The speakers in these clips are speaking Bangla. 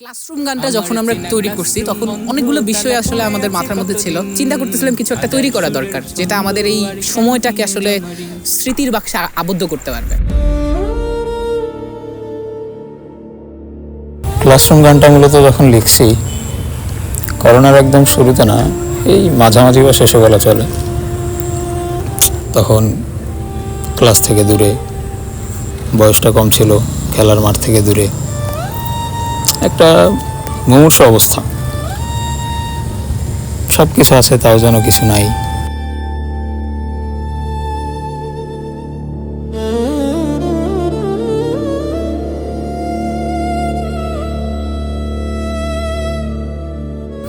ক্লাসরুম গানটা যখন আমরা তৈরি করছি তখন অনেকগুলো বিষয় আসলে আমাদের মাথার মধ্যে ছিল। চিন্তা করতেছিলাম কিছু একটা তৈরি করা দরকার যেটা আমাদের এই সময়টাকে আসলে স্মৃতির বাক্সে আবদ্ধ করতে পারবে। ক্লাসরুম গানটা মূলত যখন লিখছি করোনার একদম শুরুতে না এই মাঝামাঝি বা শেষে বলা চলে। তখন ক্লাস থেকে দূরে বয়সটা কম ছিল খেলার মাঠ থেকে দূরে। একটা মুমূর্ষ অবস্থা। সব কিছু আছে, তাও যেন কিছু নাই।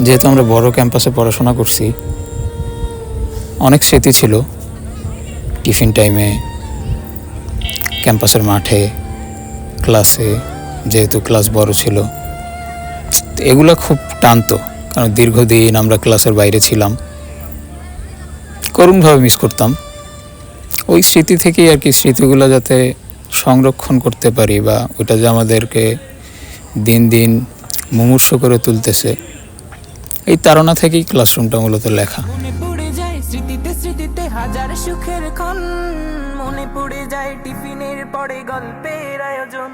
যেহেতু আমরা বড় ক্যাম্পাসে পড়াশোনা করছি, অনেক স্মৃতি ছিল। টিফিন টাইমে, ক্যাম্পাসের মাঠে, ক্লাসে। যেহেতু ক্লাস বড় ছিল। এগুলো খুব টানতো, কারণ দীর্ঘদিন আমরা ক্লাসের বাইরে ছিলাম। করুণভাবে মিস করতাম। ওই স্মৃতি থেকেই আর কি স্মৃতিগুলো যাতে সংরক্ষণ করতে পারি বা ওইটা যে আমাদেরকে দিন দিন মুমূর্ষ করে তুলতেছে, এই তারা থেকেই ক্লাসরুমটা মূলত লেখা। মনে পড়ে যায় টিফিনের পরে গল্পের আয়োজন।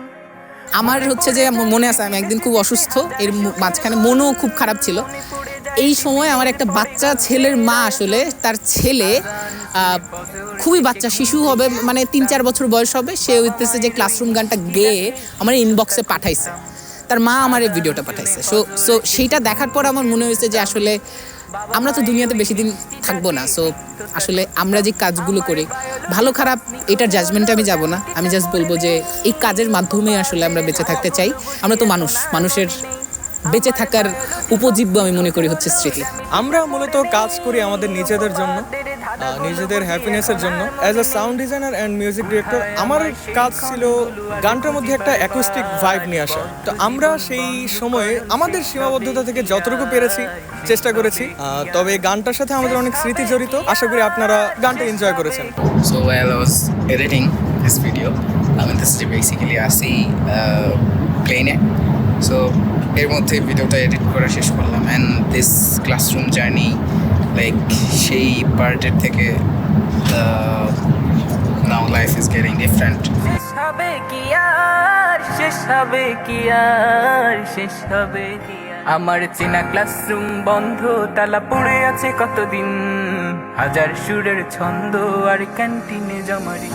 আমার হচ্ছে যে মনে আছে, আমি একদিন খুব অসুস্থ, এর মাঝখানে মনও খুব খারাপ ছিল। এই সময় আমার একটা বাচ্চা ছেলের মা আসলে, তার ছেলে খুবই বাচ্চা, শিশু হবে মানে তিন চার বছর বয়স হবে, সে হইতেছে যে ক্লাসরুম গানটা গেয়ে আমার ইনবক্সে পাঠাইছে। তার মা আমার এই ভিডিওটা পাঠাইছে। সো সো সেইটা দেখার পর আমার মনে হয়েছে যে আসলে আমরা তো দুনিয়াতে বেশি দিন থাকব না সো আসলে আমরা যে কাজগুলো করি, ভালো খারাপ এটার জাজমেন্টে আমি যাব না। আমি জাস্ট বলব যে এই কাজের মাধ্যমে আসলে আমরা বেঁচে থাকতে চাই। আমরা তো মানুষ, মানুষের বেঁচে থাকার উপজীব্য আমি মনে করি হচ্ছে স্মৃতি। আমরা মূলত কাজ করি আমাদের নিজেদের জন্য। নিজেদের হ্যাপিনেসের জন্য। As a sound designer and music director আমার কাজ ছিল গানটার মধ্যে একটা অ্যাকুস্টিক ভাইব নিয়ে আসা। তো আমরা সেই সময়ে আমাদের সীমাবদ্ধতা থেকে যতটুকু পেরেছি চেষ্টা করেছি। তবে গানটার সাথে আমাদের অনেক স্মৃতি জড়িত। আশা করি আপনারা গানটা এনজয় করেছেন। I was editing this video, I mean this is আসি প্লেনে সো এর মধ্যে ভিডিওটা এডিট করা শেষ করলাম। And this classroom journey like সেই পার্টের থেকে now life is getting different শেষ হবে কি আর? শেষ হবে কি আর? শেষ হবে কি আমার চেনা ক্লাসরুম বন্ধ তালা পড়ে আছে কতদিন? হাজার সুরের ছন্দ আর ক্যান্টিনে জমারি